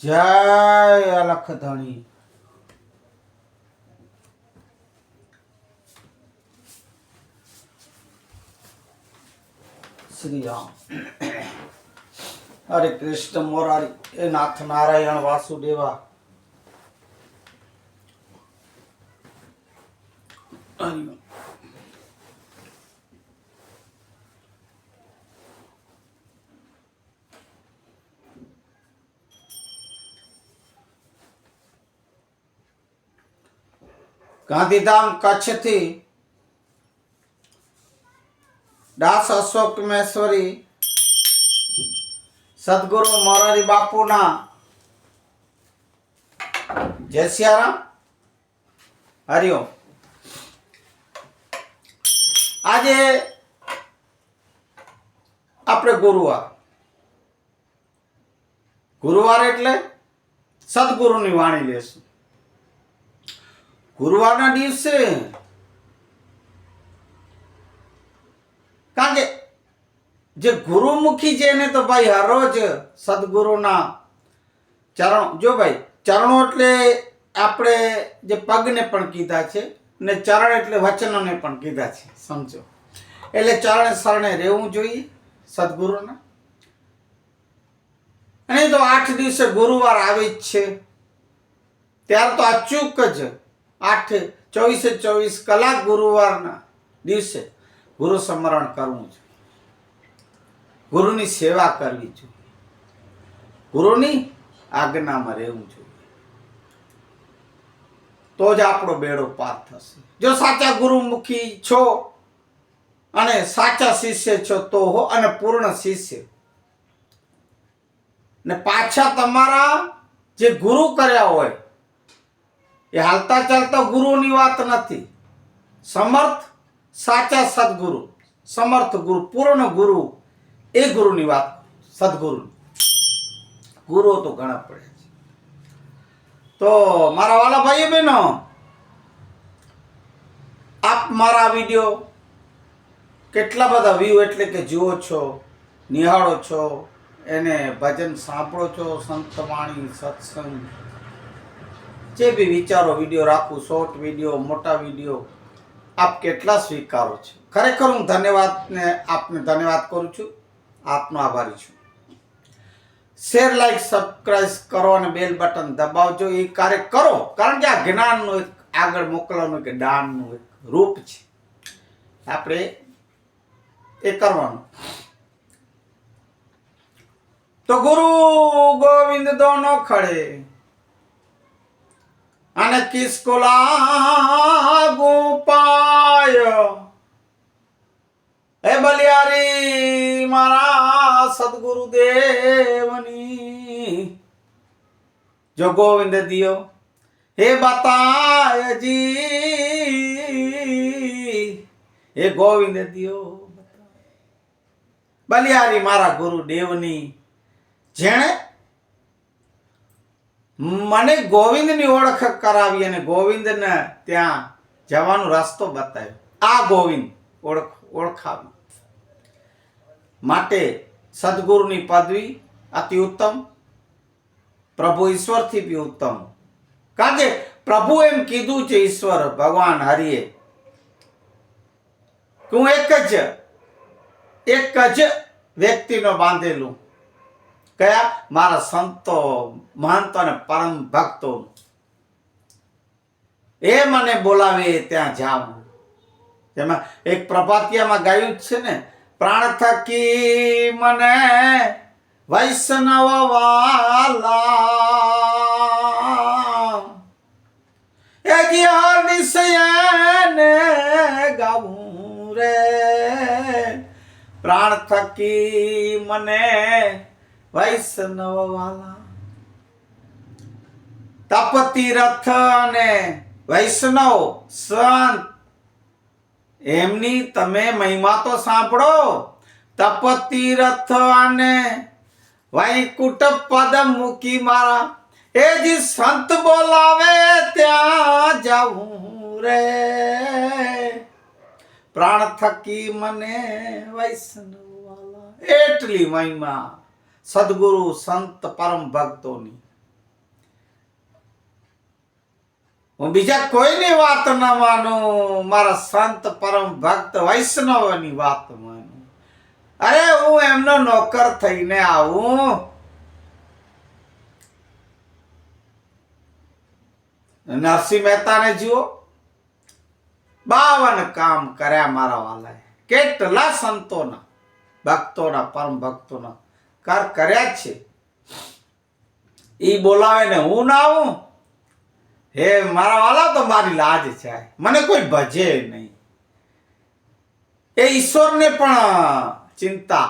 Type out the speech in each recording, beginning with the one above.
જય અલખ ધણી શ્રી રામ હરે કૃષ્ણ મોરારી એ નાથ નારાયણ ગાંધીધામ કચ્છથી દાસ અશોક મહેશ્વરી સદગુરુ મોરારી બાપુના જય સિયારામ. હરિઓમ આજે આપણે ગુરુવાર. ગુરુવાર એટલે સદગુરુની વાણી લેશું. ગુરુવારના દિવસે કારણ કે જે ગુરુમુખી છે એને તો ભાઈ હરોજ સદગુરુના ચરણ જો ભાઈ ચરણો એટલે આપણે જે પગને પણ કીધા છે ને ચરણ એટલે વચનોને પણ કીધા છે, સમજો. એટલે ચરણ શરણે રહેવું જોઈએ સદગુરુના. અને તો આઠ દિવસે ગુરુવાર આવે જ છે. ત્યારે તો અચૂક જ. આઠ, ચોવીસે, ચોવીસ કલાક ગુરુવારના દિવસે ગુરુ સ્મરણ કરવું જોઈએ ગુરુની સેવા કરવી જોઈએ. ગુરુની આજ્ઞામાં રહેવું જોઈએ. તો જ આપણો બેડો પાર થશે. જો સાચા ગુરુમુખી છો અને સાચા શિષ્ય છો તો હો અને પૂર્ણ શિષ્ય. ને પાછા તમારા જે ગુરુ કર્યા હોય એ હાલતા ચાલતા ગુરુની વાત નથી. સમર્થ સાચા સદગુરુ. સમર્થ ગુરુ, પૂર્ણ ગુરુ એ ગુરુની વાત સદગુરુ. ગુરુ તો ઘણા પડે છે. તો મારા વાલા ભાઈઓ બહેનો આપ મારા વીડિયો કેટલા બધા વ્યૂ એટલે કે જુઓ છો, નિહાળો છો, એને ભજન સાંભળો છો સંતવાણી સત્સંગ જે બી વિચારો વીડિયો રાખું શોર્ટ વીડિયો મોટા વીડિયો આપ કેટલા સ્વીકારો છો? ખરેખર હું ધન્યવાદને, આપને ધન્યવાદ કરું છું. આપનો આભારી છું. શેર લાઈક સબસ્ક્રાઈબ કરો અને બેલ બટન દબાવજો. એ કાર્ય કરો, કારણ કે આ જ્ઞાનનું એક આગળ મોકલવાનું કે દાનનું એક રૂપ છે. આપણે એ કરવાનું. તો ગુરુ ગોવિંદ દોનો ખડે. અને કિસકો લાગુ પાય. હે બલિયારી, મારા સદગુરુ દેવની જો ગોવિંદ દિયો, હે બતાયજી હે ગોવિંદ દિયો બલિયારી મારા ગુરુ દેવની જેણે મને ગોવિંદની ઓળખ કરાવી અને ગોવિંદને ત્યાં જવાનો રસ્તો બતાવ્યો. આ ગોવિંદ ઓળખ, ઓળખાવી માટે સદગુરુની પદવી અતિ ઉત્તમ, પ્રભુ ઈશ્વરથી બી ઉત્તમ. કારણ કે પ્રભુ એમ કીધું છે, ઈશ્વર, ભગવાન હરિએ. હું એક જ એક જ વ્યક્તિનો બાંધેલું. કયા? મારા સંતો, મહંતો અને પરમ ભક્તો. એ મને બોલાવે, ત્યાં જાઉં. જેમાં એક પ્રભાતિયામાં ગાયું છે ને પ્રાણ થકી મને વૈષ્ણવ વાલા એ હર નિશયને ગાવું રે. પ્રાણ થકી મને વૈષ્ણવ વાલા અને વૈષ્ણવ સંત. એમની તમે મહિમા તો સાંભળો. તપ તીરથ અને વૈકુટ પદ મૂકી મારા. એ જે સંત બોલાવે ત્યાં જાઉં રે. પ્રાણ થકી મને વૈષ્ણવ એટલી મહિમા. સદગુરુ સંત પરમ ભક્તોની. હું બીજા કોઈની વાત ન માનું, મારા સંત પરમ ભક્ત વૈષ્ણવની વાત માનું. અરે હું એમનો નોકર થઈને આવું. નરસિંહ મહેતાને જુઓ. બાવન કામ કર્યા મારા વાલાએ. કેટલા સંતોના, ભક્તોના, પરમ ભક્તોના. કર કર્યા જ છે. એ બોલાવે ને હું ના આવું? હે, મારા વાલા તો મારી લાજ છે. મને કોઈ ભજે નહીં. એ ઈશ્વરને પણ ચિંતા.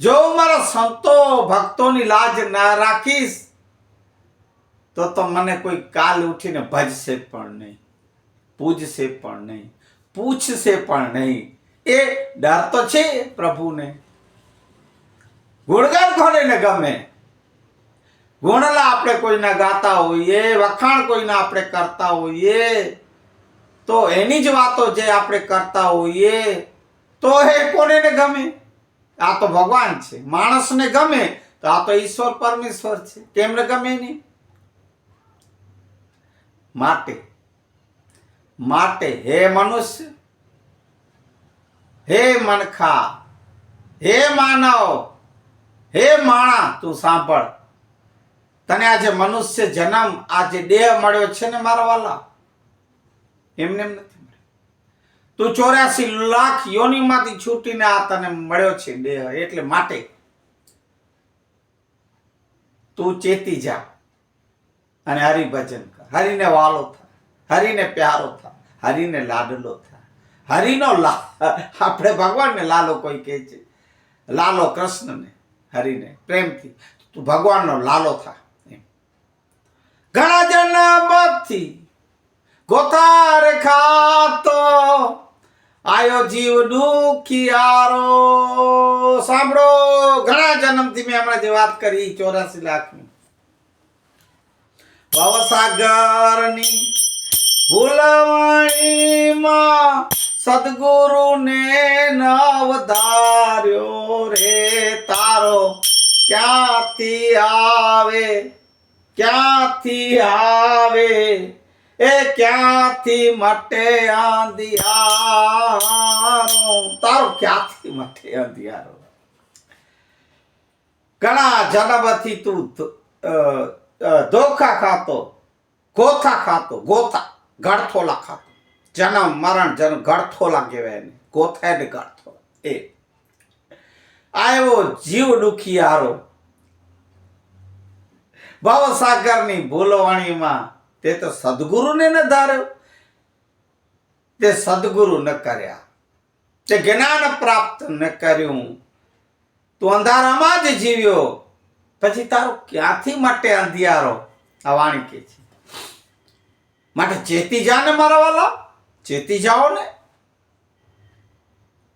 જો હું મારા સંતો ભક્તોની લાજ ના રાખીશ, તો તો મને કોઈ કાલ ઉઠીને ભજશે પણ નહીં, પૂજશે પણ નહીં, પૂછશે પણ નહીં. એ ડર તો છે પ્રભુને. ગુણગાન કોને ગમે? ગુણલા આપણે કોઈના ગાતા હોઈએ, વખાણ કોઈના આપણે કરતા હોઈએ, તો એની જ વાતો જે આપણે કરતા હોઈએ, તો એ કોને ગમે? આ તો ભગવાન છે, માણસને ગમે, તો આ તો ઈશ્વર પરમેશ્વર છે. કેમને ગમે નહીં માટે. માટે હે મનુષ્ય, હે મનખા, હે માનવ હે માણા, તું સાંભળ. તને આજે મનુષ્ય જન્મ આ જે દેહ મળ્યો છે ને મારા વાલા? એમને એમ નથી તું ચોર્યાસી લાખ યોનીમાંથી છૂટીને આ તને મળ્યો છે દેહ, એટલે માટે. તું ચેતી જા અને હરિભજન કર. હરિને વાલો થા, હરિને પ્યારો થા, હરિને લાડલો થા. હરિનો લા આપણે ભગવાનને લાલો કોઈ કહે છે. લાલો કૃષ્ણને. હરિને પ્રેમથી. તું ભગવાનનો લાલો થા ઘણા ઘણા જન્મથી ગોતાર ખાતો આયો જીવ દુખિયારો સાંભળો, ઘણા જન્મથી મેં હમણાં જે વાત કરી, ચોરાસી લાખની. ભવસાગરની ભૂલવણીમાં સદગુરુને નવધાર્યો રે તારો. ક્યાંથી આવે? ક્યાંથી આવે? એ ક્યાંથી મટે અંધિયારો? તારો ક્યાંથી મટે અંધિયારો? ઘણા જન્મથી તું ધોખા ખાતો, ગોથા ખાતો, ગોથા, ગળથોલા ખાતો. જન્મ, મરણ, જન્મ ગળથોલા કહેવાય એને. ગોથા એટલે ગળથોલા એ. આવ્યો જીવ દુખિયારો ભવસાગરની ભૂલવાણીમાં તે તો સદગુરુને ન ધાર્યો. તે સદગુરુ ન કર્યા. તે જ્ઞાન પ્રાપ્ત ન કર્યું. તું અંધારામાં જ જીવ્યો. પછી તારો ક્યાંથી માટે અંધિયારો? આ વાણી કે છે. માટે ચેતી જાને મારા વાલા? ચેતી જાઓ ને.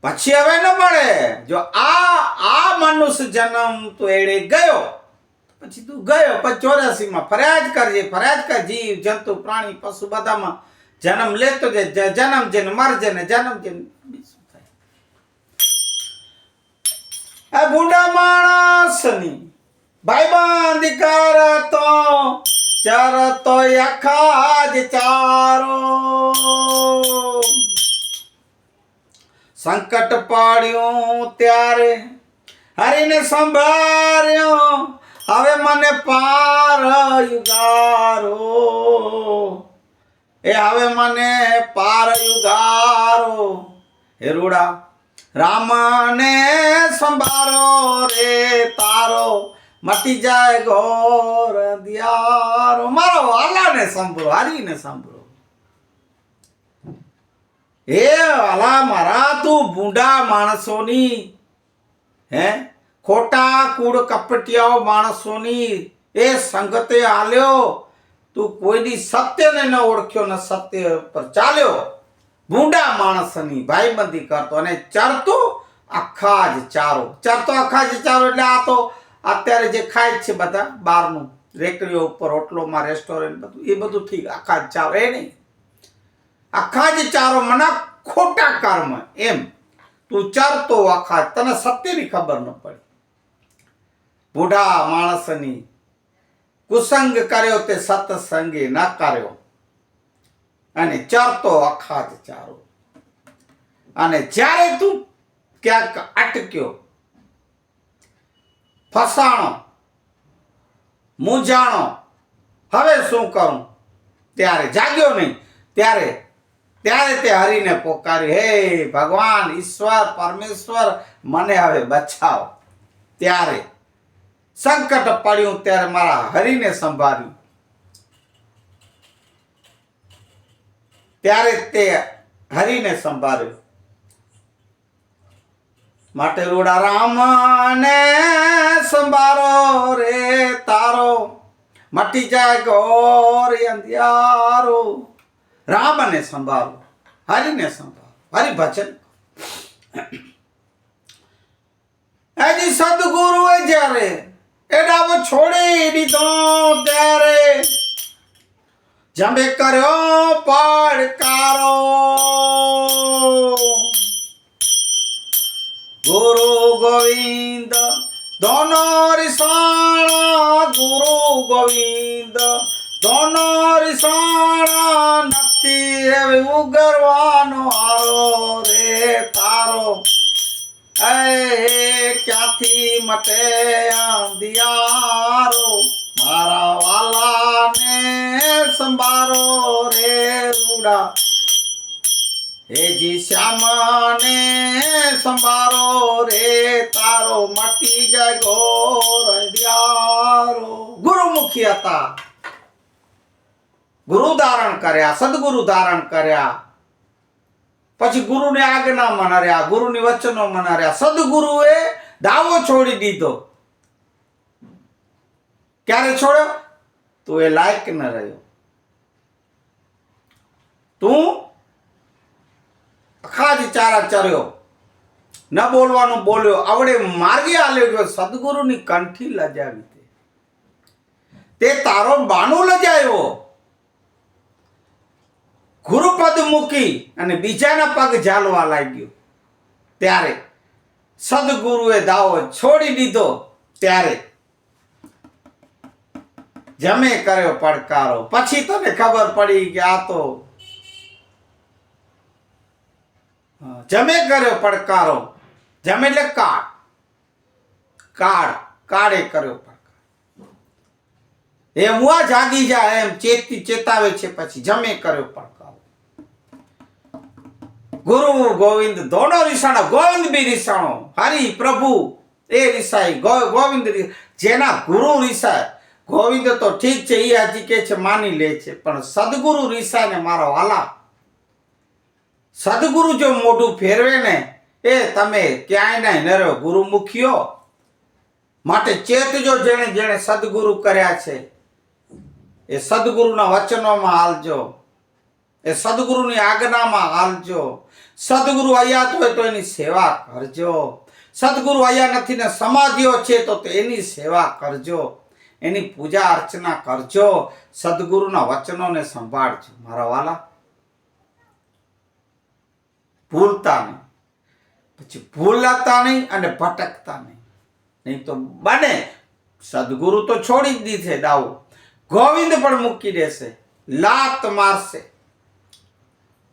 પછી હવે ન મળે. જો આ આ મનુષ્ય જન્મ તો એડે ગયો. પછી તું ગયો. પછી ચોરાસી માં ફરિયાદ કરજે, ફરિયાદ કર. જીવ, જંતુ, પ્રાણી, પશુ બધામાં જન્મ લેતો જે જન્મ છે મરજે ને જન્મ છે ને બીજું શું ભાઈ આ માણસની ભાઈબંધી કરતો ચરતો આખા જ ચારો. સંકટ પાડ્યું ત્યારે હરીને સંભાળ્યો, હવે મને પાર યુગારો. એ હવે મને પાર યુગારો. હે રૂડા, રામને સંભારો રે તારો. મટી જાય ઘોર દિયારો. મારો વાલાને સાંભળો, હારીને સાંભળો. હે વાલા મારા, તું બુંડા માણસોની, હે? ખોટા કૂડ કપટિયાઓ માણસોની, એ સંગતે આલ્યો તું કોઈની સત્યને ન ઓળખ્યો, ને સત્ય પર ચાલ્યો. ભૂંડા માણસની ભાઈબંધી કરતો અને ચરતો આખા જ ચારો. ચરતો આખા જ ચારો એટલે આ તો અત્યારે જે ખાય છે બધા બહારનું, રેકડીઓ ઉપર, હોટલોમાં રેસ્ટોરન્ટ બધું, એ બધું ઠીક, આખા ચારો, એ નહીં. આખા જ ચારો મના ખોટા કર્મ, એમ. તું ચરતો આખા તને સત્યની ખબર ન પડી. બુઢા માણસની કુસંગ કર્યો તે સત્સંગે ન કર્યો. અને ચરતો અખાત ચારો. અને જ્યારે તું ક્યાંક અટક્યો ફસાણો. મૂંઝાણો હવે શું કરું? ત્યારે જાગ્યો નહીં. ત્યારે ત્યારે તે હરીને પોકારી, હે ભગવાન, ઈશ્વર, પરમેશ્વર, મને હવે બચાવ. ત્યારે સંકટ પડ્યું, ત્યારે મારા હરીને સંભાળ્યું. ત્યારે તે હરીને સંભાળ્યું. માટે રૂડા રામને સંભારો રે તારો. મટી જાય ગોર અંધિયારો. રામને સંભાળો હરિને સંભાળો હરિ ભજન. હજી સદગુરુ જ્યારે એ ડાબો છોડી દીધો ત્યારે જંબે કર્યો પડકારો. ગુરુ ગોવિંદ ધનર રિસાણા ગુરુ ગોવિંદ ધનર રિસાણા નથી હવે ઉગરવાનો આરો રે તારો. એ ક્યાંથી મટે અંધિયારો? મારા વાલાને સંભારો રે રૂડા. હેજી શ્યામને સંભારો રે, તારો મટી જાય ગોર અંધિયારો. ગુરુમુખી હતા. ગુરુ ધારણ કર્યા, સદગુરુ ધારણ કર્યા. પછી ગુરુને આજ્ઞા મનાર્યા, ગુરુની વચનો મનાર્યા. સદગુરુએ દાવો છોડી દીધો. ક્યારે છોડ્યો? તું એ લાયક ન રહ્યો. તું ખાજ ચારા ચર્યો ન બોલવાનું બોલ્યો. આવડે માર્ગે આલ્યો ગયો સદગુરુની કંઠી લજાવી તે તે તારો બાનો લજાયો. ગુરુપદ મૂકી અને બીજાના પગ ઝાલવા લાગ્યો. ત્યારે સદગુરુએ દાવો છોડી દીધો. ત્યારે જમે કર્યો પડકારો. પછી તને ખબર પડી કે આ તો જમે કર્યો પડકારો. જમે એટલે કાળ. કાળ. કાળે કર્યો એ મુઆ જાગી જાય એમ ચેતી ચેતાવે છે પછી જમે કર્યો પડકારો ગુરુ ગોવિંદ દોડો રીસાણો, ગોવિંદ બી રીસાણો. હરી પ્રભુ એ રીસાઈ ગોવિંદ જેના ગુરુ રીસાય. ગોવિંદ તો ઠીક છે એ હજી કે છે, માની લે છે. પણ સદગુરુ રીસાય ને મારો હાલા સદગુરુ જો મોઢું ફેરવે ને એ તમે ક્યાંય નહીં નરો ગુરુમુખીઓ માટે ચેતજો જેણે જેણે સદગુરુ કર્યા છે, એ સદગુરુના વચનોમાં હાલજો. એ સદગુરુની આજ્ઞામાં હાલજો. સદગુરુ અહીંયા હોય તો એની સેવા કરજો. સદગુરુ અહીંયા નથી ને સમાધિઓ છે તો એની સેવા કરજો. એની પૂજા અર્ચના કરજો. સદગુરુના વચનોને સંભાળજો. મારા વાલા, ભૂલતા નહીં. પછી ભૂલાતા નહીં અને ભટકતા નહીં. નહીં તો બને. સદગુરુ તો છોડી જ દીધે દાવો. ગોવિંદ પણ મૂકી દેશે. લાત મારશે.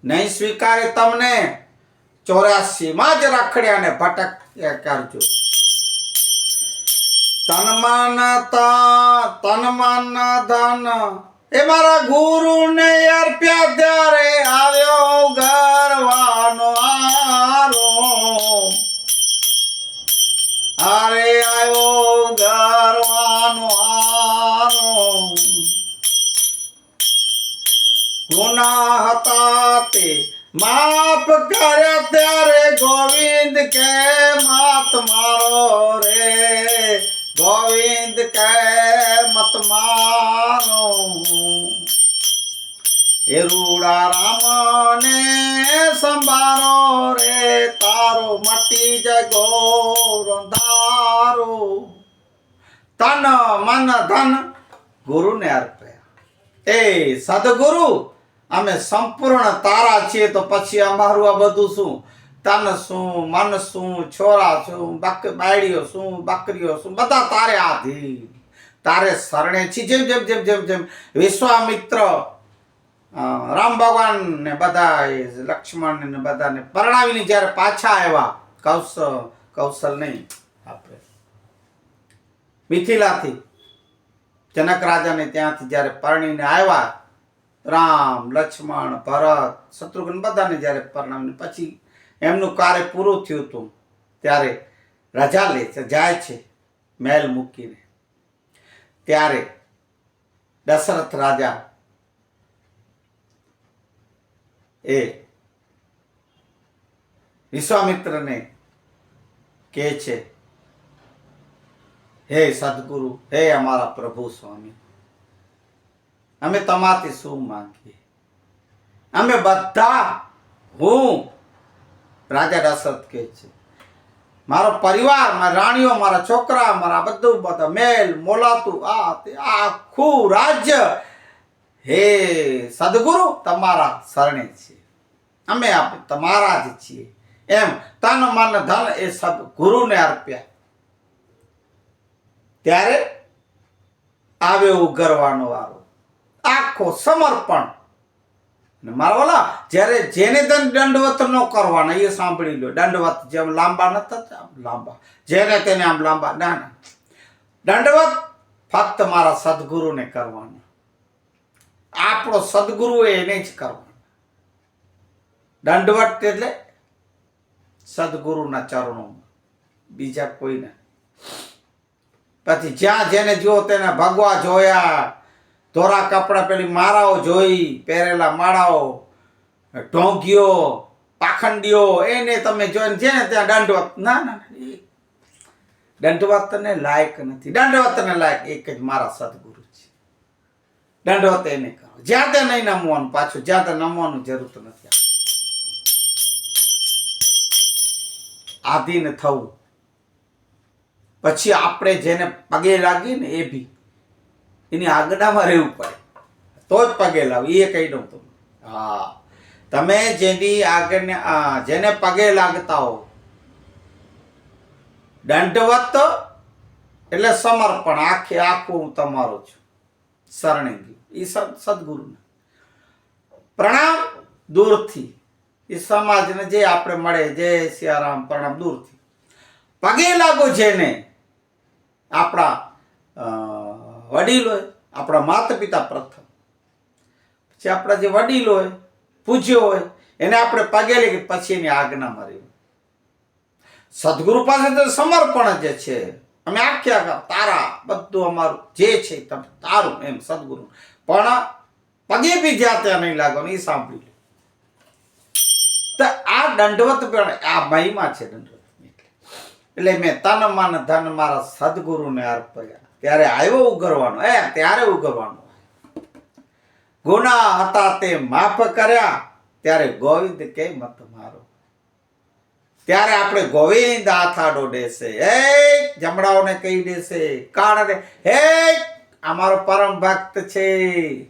નહીં સ્વીકારે તમને. ચોર્યાસીમાં જ રખડ્યા ને ભટક કરજો. તનમાન મન તા તન મન ધન. એ મારા ગુરુ ને અર્પ્યા ત્યારે આવ્યો ગરવાનો આરો અરે આવ્યો ગરવાનો આરો ગુના હતા તે. માફ કરે ત્યારે ગોવિંદ કે માત મારો રે. ગોવિંદ કે મત મારો. એ રૂડા રામને સંભારો રે, તારો મટી ગોર અંધારો. તન મન, ધન, ગુરુને અર્પ્યા એ સદગુરુ, અમે સંપૂર્ણ તારા છીએ, તો પછી અમારું આ બધું શું? તન શું, મન શું, છોરા શું, બક બાયડીઓ શું, બકરીઓ શું, બધા તારે આધી તારે શરણે છે જેમ જેમ જેમ જેમ જેમ. વિશ્વામિત્ર રામ ભગવાન ને બધા લક્ષ્મણ ને બધાને પરણાવીને જ્યારે પાછા આવ્યા કૌશલ કૌશલ નહીં, આપણે. મિથિલાથી, જનક રાજાને ત્યાંથી જ્યારે પરણીને આવ્યા, રામ, લક્ષ્મણ, ભરત, શત્રુઘ્ન બધાને જ્યારે પરણાવીને પછી એમનું કાર્ય પૂરું થયું હતું, ત્યારે રજા લે છે, જાય છે, મહેલ મૂકીને. ત્યારે દશરથ રાજા એ વિશ્વામિત્રને કહે છે, હે સદગુરુ, હે અમારા પ્રભુ સ્વામી, અમે તમારાથી શું માંગીએ? અમે બધા હું રાજા દશરથ કહે છે, મારો પરિવાર, મારી રાણીઓ, મારા છોકરા, મારા બધું બધા, મેલ, મોલાતું, આ તે આખું રાજ્ય હે સદગુરુ, તમારા શરણે છે અમે આપ તમારા જ છીએ. એમ તન મન ધન એ સદગુરુને અર્પ્યા. ત્યારે આવે ઉગરવાનો વારો. આખો સમર્પણ. મારા વાલા, જ્યારે જેને તેને દંડવત ન કરવાના, એ સાંભળી લો. દંડવત જેમ લાંબા ન થતા લાંબા. જેને તેને આમ લાંબા. ના. દંડવત ફક્ત મારા સદગુરુને કરવાનો. આપણો સદગુરુ એને જ કરવાનો દંડવટ એટલે સદગુરુના ચરણોમાં. બીજા કોઈને પછી જ્યાં જેને જુઓ તેને ભગવા જોયા, ધોરા કપડા પેલી માળાઓ જોઈ, પહેરેલા માળાઓ, ઢોંગીઓ, પાખંડીઓ, એને તમે જોઈને જેને ત્યાં દંડવત, ના ના દંડવત લાયક નથી. દંડવત લાયક એક જ મારા સદગુરુ છે. દંડવત એને કરો. જ્યાં તે નહીં નમવાનું, પાછું જ્યાં તે નમવાનું જરૂર તો નથી આધીન થવું. પછી આપણે જેને પગે લાગીએ ને એ બી. એની આગળમાં રહેવું પડે. તો જ પગે લાવ એ કહી દઉં તમને. હા. તમે જેની આગળ જેને પગે લાગતા હો, દંડવત, એટલે સમર્પણ. આખે આખું હું તમારો છું. શરણેગી. એ સદ સદગુરુને. પ્રણામ દૂરથી. એ સમાજને જે આપણે મળે, જય સિયારામ, પ્રણામ દૂરથી. પગે લાગો જેને આપણા વડીલો આપણા માતા પિતા પ્રથમ. પછી આપણા જે વડીલો હોય, પૂજ્યો હોય, એને આપણે પગે લઈ પછી એની આજ્ઞા મારી. સદગુરુ પાસે તો સમર્પણ જ છે. અમે આખ્યા તારા, બધું અમારું, જે છે તારું, એમ સદગુરુ પણ પગે બી જ્યાં ત્યાં નહીં લાગવાનું એ સાંભળી લે. તો આ દંડવત પણ આ મહિમા છે દંડવત. એટલે મેં તન મન ધન મારા સદગુરુને અર્પયા. ત્યારે આવ્યો ઉગરવાનો એ ત્યારે ઉગરવાનો. ગુના હતા તે માફ કર્યા. ત્યારે ગોવિંદ કે મત મારો. ત્યારે આપણે ગોવિંદ આથાડો દેશે. હે જમડાઓને કહી દેશે. કાણ હે અમારો પરમ ભક્ત છે.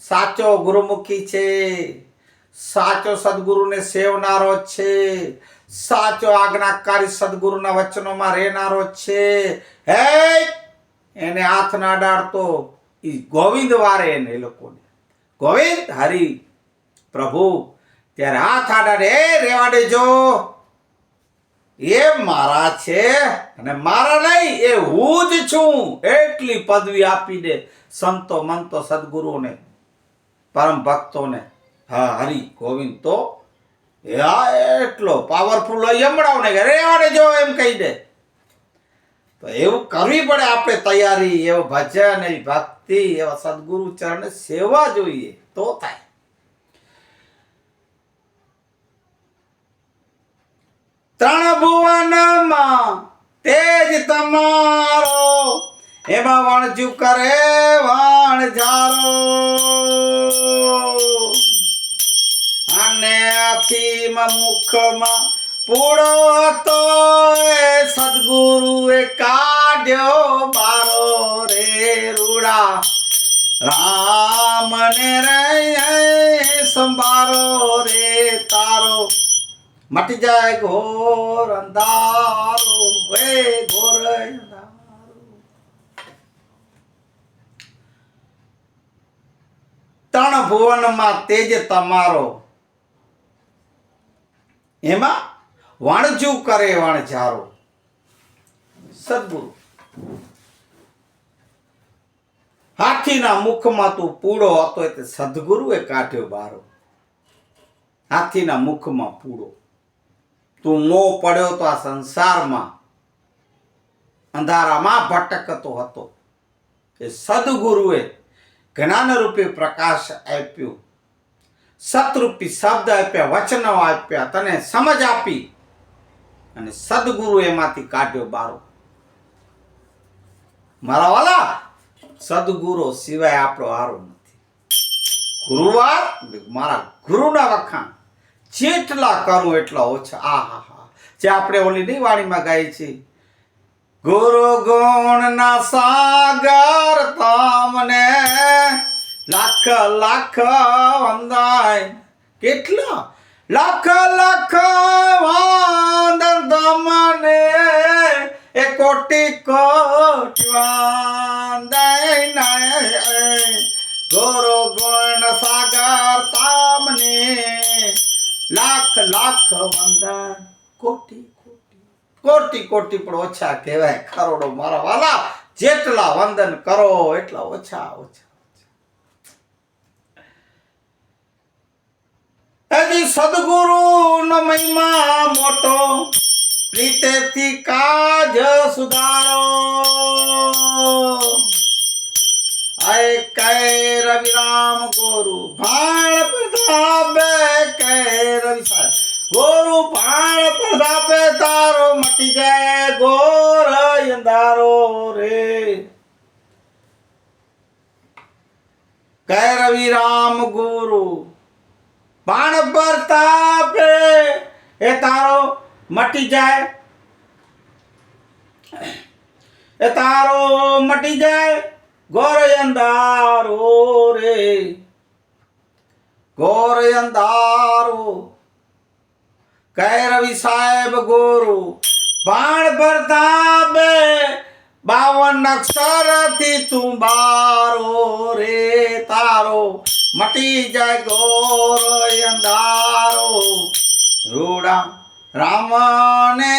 સાચો ગુરુમુખી છે. સાચો સદગુરુને સેવનારો છે. સાચો આજ્ઞાકારી સદગુરુના વચનોમાં રહેનારો છે. હે એને હાથ ના ડાળતો એ ગોવિંદ વારે એને લોકોને. ગોવિંદ, હરિ, પ્રભુ, ત્યારે હાથ આડાડે એ રેવા દેજો એ મારા છે અને મારા નહીં, એ હું જ છું. એટલી પદવી આપી દે સંતો મંતો સદગુરુને પરમ ભક્તોને, હા, હરિ ગોવિંદ તો હા એટલો પાવરફુલ હોય ને કે રેવાને જો એમ કહી દે. તો એવું કરવી પડે આપણે તૈયારી, એવો ભજન, એવી ભક્તિ, એવા સદગુરુ ચરણ સેવા જોઈએ, તો થાય. ત્રણ ભુવનમાં તેજ તમારો. એમાં વણજુ કરે વણ જારો. અને આથી મુખમાં પૂળો હતો એ સદગુરુએ કાઢ્યો બારો રે રૂડા. રામ ને રે સંભારો રે તારો. મટી જાય ઘોર અંધારો વે ઘોર ત્રણ ભુવનમાં તેજ તમારો. એમાં વાણજુ કરે વણઝારો. સદગુરુ. હાથીના મુખમાં તું પૂડો હતો એટલે સદગુરુએ કાઢ્યો બારો. હાથીના મુખમાં પૂડો. તું મો પડ્યો તો આ સંસારમાં અંધારામાં ભટકતો હતો એ સદગુરુએ જ્ઞાનરૂપી પ્રકાશ આપ્યો, સતરૂપી શબ્દ આપ્યા, વચનો આપ્યા, તને સમજ આપી અને સદગુરુ એમાંથી કાઢ્યો બારો. મારા વાલા, સદગુરુ સિવાય આપણો હારો નથી. ગુરુવાર મારા ગુરુના વખાણ. જેટલા કરું એટલા ઓછા. આ, હા હા. જે આપણે ઓલી નહીં વાણીમાં ગાઈ છે ગુરુ ગુણ ના સાગર તમને લાખ લાખ વંદાય. કેટલા? લાખ લાખ વંદન તમને એ કોટી કોટી વાંદાય નાય. ગુરુ ગુણ સાગર તમને લાખ લાખ વંદન કોટી કોટી. કોટી કોટી પણ ઓછા કહેવાય. કરોડો મારા વાલા, જેટલા વંદન કરો એટલા ઓછા ઓછા સદગુરુ નો મહિમા મોટો, પ્રીતેથી કાજ સુધારો. આય કઈ રવિરામ ગુરુ, ભાણ પ્રતાપે રવિ ગોરુ પાણ પ્રતાપે તારો મટી જાય ગોર અંધારો રે. કહે રવિ રામ ગુરુ પાણ પ્રતાપે એ તારો મટી જાય. એ તારો મટી જાય ગોર અંધારો રે. ગોર અંધારો કહે રવિ સાહેબ ગુરુ, બાણ પ્રતાપે બાવન અક્ષરથી તું બારો રે તારો, મટી જાય ગોર અંધારો. રૂડા, રામને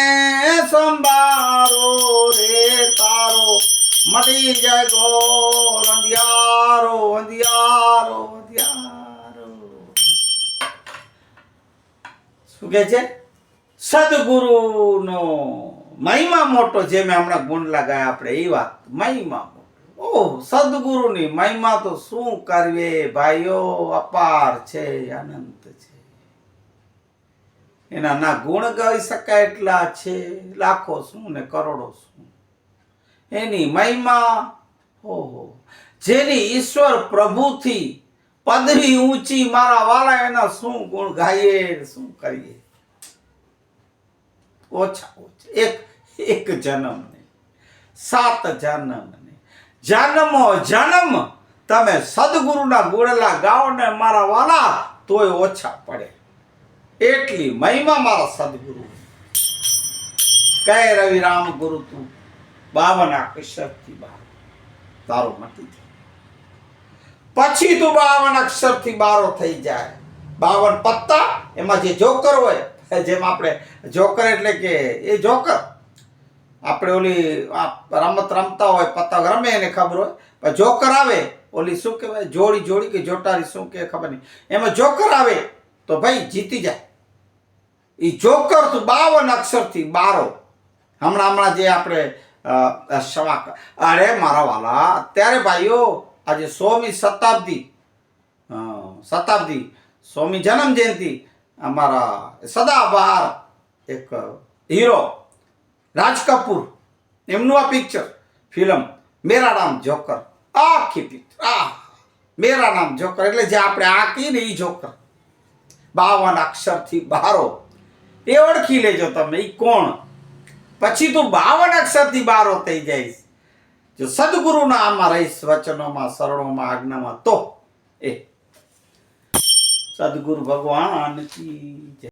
સંભારો રે તારો, મટી જાય ગોર અંધિયારો અંધિયારો અંધિયારો. શું કે છે? સદગુરુનો મહિમા મોટો જે મેં હમણાં ગુણ લગાયા આપણે એ વાત. મહિમા ઓહ, સદગુરુની મહિમા તો શું કરવે? ભાઈઓ, અપાર છે, અનંત છે. એના ના ગુણ ગાઈ શકાય એટલા છે. લાખો શું ને કરોડો શું. એની મહિમા, ઓહો. જેની ઈશ્વર પ્રભુથી પદવી ઊંચી, મારા વાલા એના શું ગુણ ગાઈએ શું કરીએ? ઓછા ઓછા. એક એક જન્મ સાત જન્મ ને જન્મો જન્મ તમે સદગુરુના ગોળેલા ગાઓ ને મારા વાલા, તોય ઓછા પડે. એટલી મહિમા મારા સદગુરુ. કહે રવિ રામ ગુરુ તું, બાવના અક્ષરથી બાર. તારો મટી પછી તું બાવન અક્ષરથી બારો થઈ જાય. બાવન પત્તા, એમાં જે જોકર હોય, જેમ આપણે જોકર એટલે કે એ જોકર. આપણે ઓલી રમત રમતા હોય, પતંગ રમે એને ખબર હોય. પણ જોકર આવે, ઓલી શું કહેવાય, જોડી જોડી કે જોટારી, શું કે ખબર નહીં. એમાં જોકર આવે, તો ભાઈ જીતી જાય. એ જોકર તું બાવન અક્ષરથી બારો. હમણાં હમણાં જે આપણે સવા અરે મારા વાલા, અત્યારે ભાઈઓ આજે સોમી શતાબ્દી શતાબ્દી, સોમી જન્મ જયંતિ, અમારા સદાબહાર એક હીરો, રાજ કપૂર, એમનું આ પિક્ચર ફિલ્મ મેરા નામ જોકર, આખી પિક્ચર આ મેરા નામ જોકર, એટલે જે આપણે આંકી ને એ જોકર. બાવન અક્ષરથી બારો. એ ઓળખી લેજો તમે એ કોણ? પછી તું બાવન અક્ષરથી બારો થઈ જઈશ જો સદગુરુના આમાં રહીશ વચનોમાં શરણોમાં આજ્ઞામાં તો એ. સદગુરુ ભગવાન કી જય.